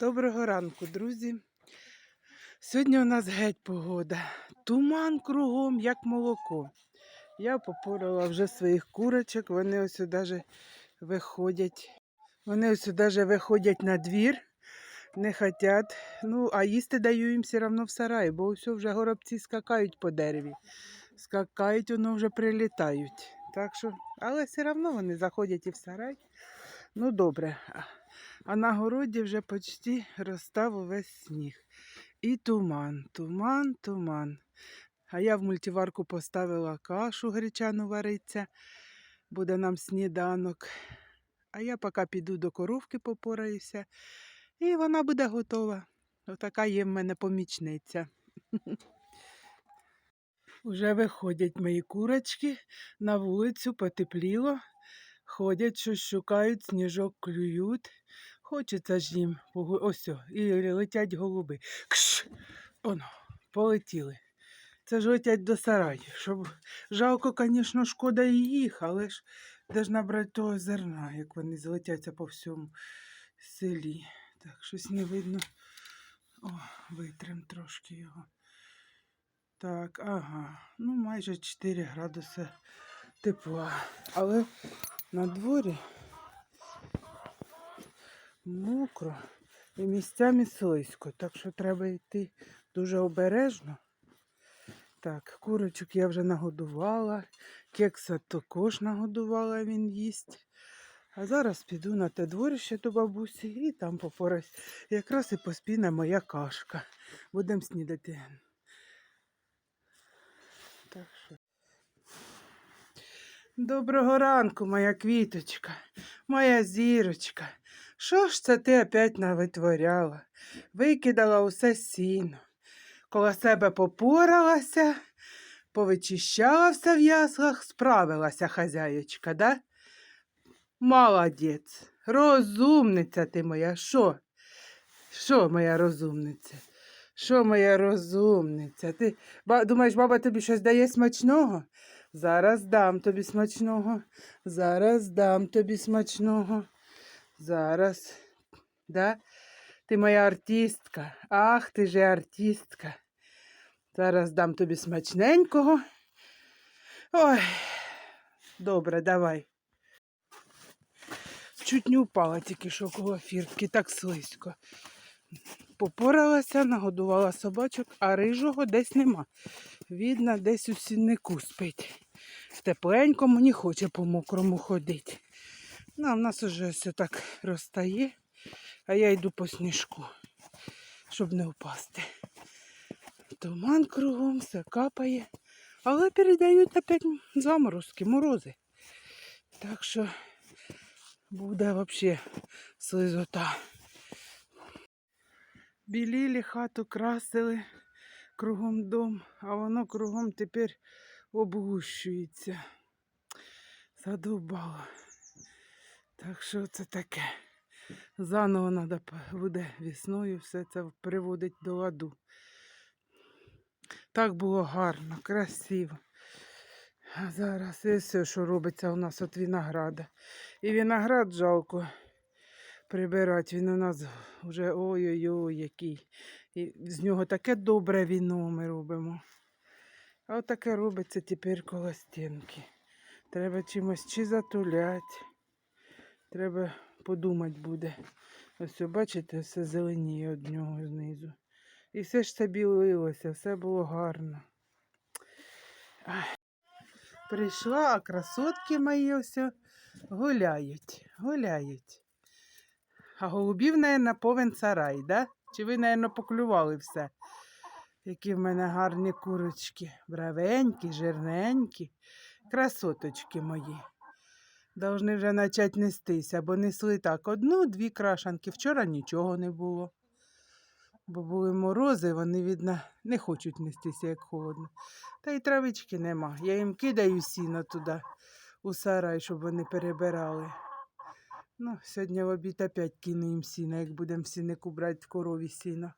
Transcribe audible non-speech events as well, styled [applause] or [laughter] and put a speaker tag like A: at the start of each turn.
A: Доброго ранку, друзі. Сьогодні у нас геть погода. Туман кругом, як молоко. Я попорала вже своїх курочок, вони ось даже виходять. Вони ось даже виходять на двір, не хотять. Ну, а їсти даю їм все одно в сараї, бо ось вже горобці скакають по дереві. Скакають, воно вже прилітають. Так що, але все одно вони заходять і в сарай. Ну, добре. А на городі вже почти розстав увесь сніг. І туман, туман, туман. А я в мультиварку поставила кашу гречану вариться. Буде нам сніданок. А я поки піду до коровки попораюся, і вона буде готова. Отака є в мене помічниця. [laughs] Уже виходять мої курочки на вулицю, потепліло. Ходять, щось шукають, сніжок клюють. Хочеться ж їм. Ось, і летять голуби. Кш! Оно, полетіли. Це ж летять до сараю. Щоб... Жалко, звісно, шкода і їх, але ж де ж набрати того зерна, як вони злетяться по всьому селі. Так, щось не видно. О, витрим трошки його. Так, ага. Ну, майже 4 градуси тепла. Але на дворі мокро і місцями слизько, так що треба йти дуже обережно. Так, курочок я вже нагодувала, кекса також нагодувала, він їсть. А зараз піду на те дворище до бабусі і там попораюсь. Якраз і поспіне моя кашка. Будемо снідати. Так що. Доброго ранку, моя квіточка, моя зірочка. Що ж це ти опять навитворяла? Викидала усе сіно. Коло себе попоралася, повичищала все в яслах, справилася хазяєчка, да? Молодець, розумниця ти моя, що? Що моя розумниця? Що моя розумниця? Ти думаєш, баба тобі щось дає смачного? Зараз дам тобі смачного. Зараз дам тобі смачного. Зараз. Да? Ти моя артистка. Ах, ти же артистка. Зараз дам тобі смачненького. Ой, добре, давай. Чуть не упала тільки що коло фіртки, так слизько. Попоралася, нагодувала собачок, а рижого десь нема. Видно, десь у сіннику спить. Тепленько мені хоче по мокрому ходити. Ну, а в нас уже все так розтає, а я йду по сніжку, щоб не впасти. Туман кругом, все капає, але передають опять заморозки, морози. Так що буде взагалі слизота. Білілі хату красили кругом дом, а воно кругом тепер обгущується. Задовбало. Так що це таке. Заново треба буде весною все це приводить до ладу. Так було гарно, красиво. А зараз і все, що робиться у нас від винограда. І виноград жалко прибирати. Він у нас вже ой-ой-ой, який. І з нього таке добре віно ми робимо. А таке робиться тепер коло стінки. Треба чимось чи затулять. Треба подумати буде. Ось, бачите, все зеленіє від нього знизу. І все ж це білилося, все було гарно. Прийшла, а красотки мої ось гуляють, гуляють. А голубів, наверное, повен сарай, да? Чи ви, наверное, поклювали все? Які в мене гарні курочки. Бравенькі, жирненькі. Красоточки мої. Должны вже почати нестися, бо несли так одну-дві крашанки. Вчора нічого не було. Бо були морози, вони, видно, не хочуть нестися, як холодно. Та й травички нема. Я їм кидаю сіно туди, у сарай, щоб вони перебирали. Ну, сьогодні в обід опять кину їм сіно, як будемо сінику брати в корові сіно.